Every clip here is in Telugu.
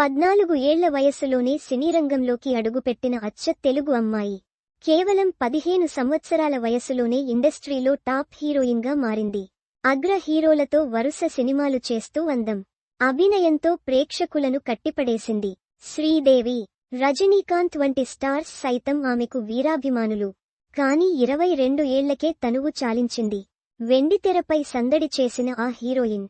పద్నాలుగు ఏళ్ళ వయసులోనే సినీరంగంలోకి అడుగుపెట్టిన అచ్చ తెలుగు అమ్మాయి. కేవలం పదిహేను సంవత్సరాల వయస్సులోనే ఇండస్ట్రీలో టాప్ హీరోయిన్గా మారింది. అగ్ర హీరోలతో వరుస సినిమాలు చేస్తూ అందం. అభినయంతో ప్రేక్షకులను కట్టిపడేసింది. శ్రీదేవి రజనీకాంత్ వంటి స్టార్స్ సైతం ఆమెకు వీరాభిమానులు. కాని ఇరవై రెండు ఏళ్ళకే తనువు చాలించింది. వెండితెరపై సందడి చేసిన ఆ హీరోయిన్.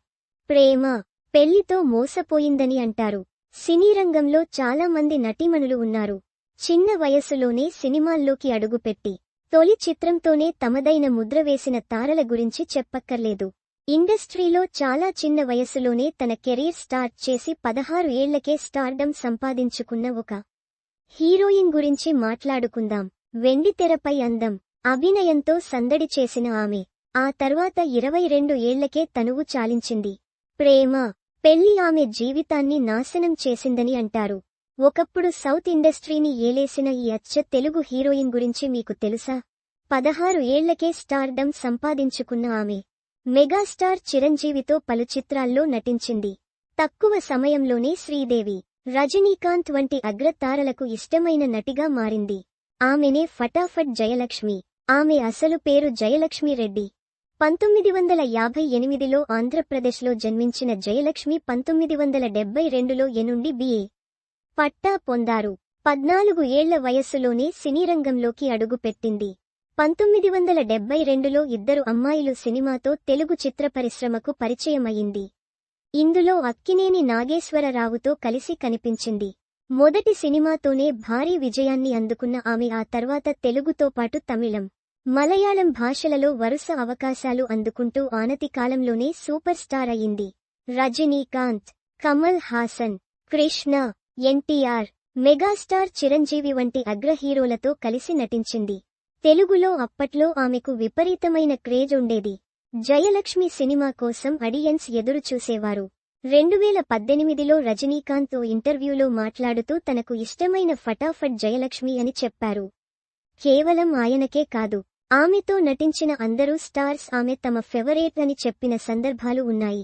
ప్రేమ పెళ్ళితో మోసపోయిందని అంటారు. సినీ రంగంలో చాలా మంది నటీమణులు ఉన్నారు. చిన్న వయస్సులోనే సినిమాల్లోకి అడుగుపెట్టి తొలి చిత్రంతోనే తమదైన ముద్ర వేసిన తారల గురించి చెప్పక్కర్లేదు. ఇండస్ట్రీలో చాలా చిన్న వయస్సులోనే తన కెరీర్ స్టార్ట్ చేసి పదహారు ఏళ్ళకే స్టార్డమ్ సంపాదించుకున్న ఒక హీరోయిన్ గురించి మాట్లాడుకుందాం. వెండితెరపై అందం అభినయంతో సందడి చేసిన ఆమె ఆ తర్వాత ఇరవై రెండు ఏళ్ళకే తనువు చాలించింది. ప్రేమ పెళ్ళి ఆమె జీవితాన్ని నాశనం చేసిందని అంటారు. ఒకప్పుడు సౌత్ ఇండస్ట్రీని ఏలేసిన ఈ అచ్చ తెలుగు హీరోయిన్ గురించి మీకు తెలుసా? పదహారు ఏళ్ళకే స్టార్డమ్ సంపాదించుకున్న ఆమె. మెగాస్టార్ చిరంజీవితో పలు చిత్రాల్లో నటించింది. తక్కువ సమయంలోనే శ్రీదేవి రజనీకాంత్ వంటి అగ్రతారలకు ఇష్టమైన నటిగా మారింది. ఆమెనే ఫటాఫట్ జయలక్ష్మి. ఆమె అసలు పేరు జయలక్ష్మి రెడ్డి. పంతొమ్మిది వందల యాభై ఎనిమిదిలో ఆంధ్రప్రదేశ్లో జన్మించిన జయలక్ష్మి పంతొమ్మిది వందల డెబ్బై రెండులో ఎనుండి బిఏ పట్టా పొందారు. పద్నాలుగు ఏళ్ళ వయస్సులోనే సినీరంగంలోకి అడుగుపెట్టింది. పంతొమ్మిది వందల డెబ్బై రెండులో ఇద్దరు అమ్మాయిలు సినిమాతో తెలుగు చిత్ర పరిశ్రమకు పరిచయమయ్యింది. ఇందులో అక్కినేని నాగేశ్వరరావుతో కలిసి కనిపించింది. మొదటి సినిమాతోనే భారీ విజయాన్ని అందుకున్న ఆమె ఆ తర్వాత తెలుగుతో పాటు తమిళం. మలయాళం భాషలలో వరుస అవకాశాలు అందుకుంటూ ఆనతి కాలంలోనే సూపర్ స్టార్ అయింది. రజనీకాంత్ కమల్ హాసన్ కృష్ణ ఎన్టీఆర్ మెగాస్టార్ చిరంజీవి వంటి అగ్ర హీరోలతో కలిసి నటించింది. తెలుగులో అప్పట్లో ఆమెకు విపరీతమైన క్రేజ్ ఉండేది. జయలక్ష్మి సినిమా కోసం అడియన్స్ ఎదురుచూసేవారు రెండువేల పద్దెనిమిదిలో రజనీకాంత్ ఓ ఇంటర్వ్యూలో మాట్లాడుతూ తనకు ఇష్టమైన ఫటాఫట్ జయలక్ష్మి అని చెప్పారు. కేవలం ఆయనకే కాదు ఆమెతో నటించిన అందరూ స్టార్స్ ఆమె తమ ఫెవరేట్ అని చెప్పిన సందర్భాలు ఉన్నాయి.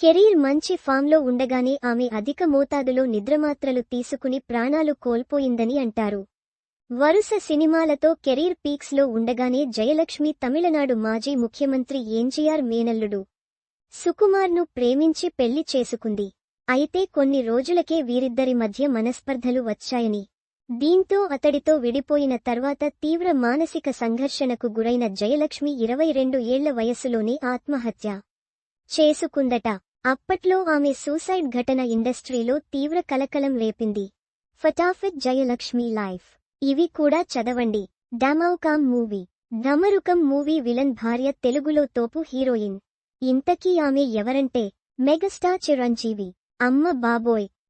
కెరీర్ మంచి ఫామ్లో ఉండగానే ఆమె అధిక మోతాదులో నిద్రమాత్రలు తీసుకుని ప్రాణాలు కోల్పోయిందని అంటారు. వరుస సినిమాలతో కెరీర్ పీక్స్లో ఉండగానే జయలక్ష్మి తమిళనాడు మాజీ ముఖ్యమంత్రి ఎన్జీఆర్ మేనల్లుడు సుకుమార్ను ప్రేమించి పెళ్ళి చేసుకుంది. అయితే కొన్ని రోజులకే వీరిద్దరి మధ్య మనస్పర్ధలు వచ్చాయని దీంతో అతడితో విడిపోయిన తర్వాత తీవ్ర మానసిక సంఘర్షణకు గురైన జయలక్ష్మి ఇరవై రెండు ఏళ్ళ వయస్సులోనే ఆత్మహత్య చేసుకుందట. అప్పట్లో ఆమె సూసైడ్ ఘటన ఇండస్ట్రీలో తీవ్ర కలకలం రేపింది. ఫటాఫట్ జయలక్ష్మి లైఫ్. ఇవి కూడా చదవండి. డమౌకామ్ మూవీ. ఢమరుకం మూవీ విలన్ భార్య తెలుగులో తోపు హీరోయిన్. ఇంతకీ ఆమె ఎవరంటే మెగాస్టార్ చిరంజీవి. అమ్మ బాబోయ్.